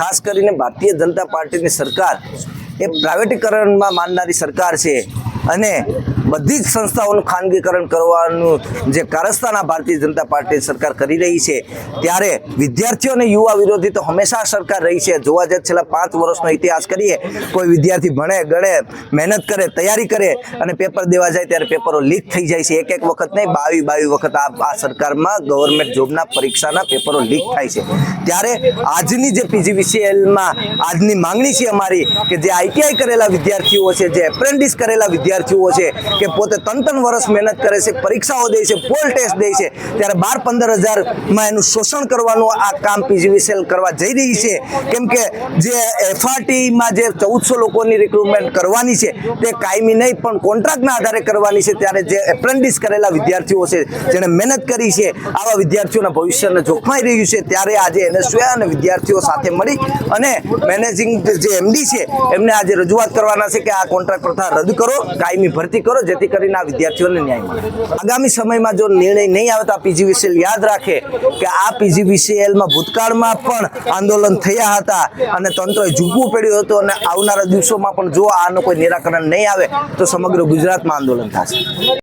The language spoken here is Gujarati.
ખાસ કરીને ભારતીય જનતા પાર્ટીની સરકાર એ પ્રાઇવેટીકરણમાં માનનારી સરકાર છે. અને બધી જ સંસ્થાઓનું ખાનગીકરણ કરવાનું જે કારસ્તાન ભારતીય જનતા પાર્ટી સરકાર કરી રહી છે, ત્યારે વિદ્યાર્થીઓ અને યુવા વિરોધી તો હંમેશા સરકાર રહી છે. જોવા જઈએ છેલ્લા પાંચ વર્ષનો ઇતિહાસ કરીએ, કોઈ વિદ્યાર્થી ભણે, ગણે, મહેનત કરે, તૈયારી કરે અને પેપર દેવા જાય ત્યારે પેપરો લીક થઈ જાય છે. એક એક વખત નહીં, બાવી બાવી વખત આ આ સરકારમાં ગવર્મેન્ટ જોબના પરીક્ષાના પેપરો લીક થાય છે. ત્યારે આજની જે પીજીવીસીએલમાં, આજની માંગણી છે અમારી કે જે આઈટીઆઈ કરેલા વિદ્યાર્થીઓ છે, જે એપ્રેન્ટિસ કરેલા વિદ્યાર્થીઓ છે કે પોતે ત્રણ ત્રણ વર્ષ મહેનત કરે છે, પરીક્ષાઓ દે છે પોલ ટેસ્ટ દે છે, ત્યારે બાર પંદર હજારમાં એનું શોષણ કરવાનું આ કામ પીજીવીસીએલ કરવા જઈ રહી છે. કેમ કે જે એફઆરટીમાં જે ચૌદસો લોકોની રિક્રુટમેન્ટ કરવાની છે, તે કાયમી નહીં, પણ કોન્ટ્રાક્ટના આધારે કરવાની છે, ત્યારે જે એપ્રેન્ટિસ કરેલા વિદ્યાર્થીઓ છે, જેણે મહેનત કરી છે, આવા વિદ્યાર્થીઓના ભવિષ્યને જોખમાઈ રહ્યું છે, ત્યારે આજે એનએસયુઆઈ અને વિદ્યાર્થીઓ સાથે મળી અને મેનેજિંગ જે એમડી છે, એમને આજે રજૂઆત કરવાના છે કે આ કોન્ટ્રાક્ટ પ્રથા રદ કરો. કાયમી ભરતી કરો, જેથી કરીને આ વિદ્યાર્થીઓને ન્યાય મળે. આગામી સમયમાં જો નિર્ણય નહીં આવે તો આ પીજીવીસીએલ યાદ રાખે કે આ પીજીવીસીએલમાં ભૂતકાળમાં પણ આંદોલન થયા હતા અને તંત્રએ ઝૂકવું પડ્યું હતું અને આવનારા દિવસોમાં પણ જો આનું કોઈ નિરાકરણ નહીં આવે તો સમગ્ર ગુજરાતમાં આંદોલન થશે.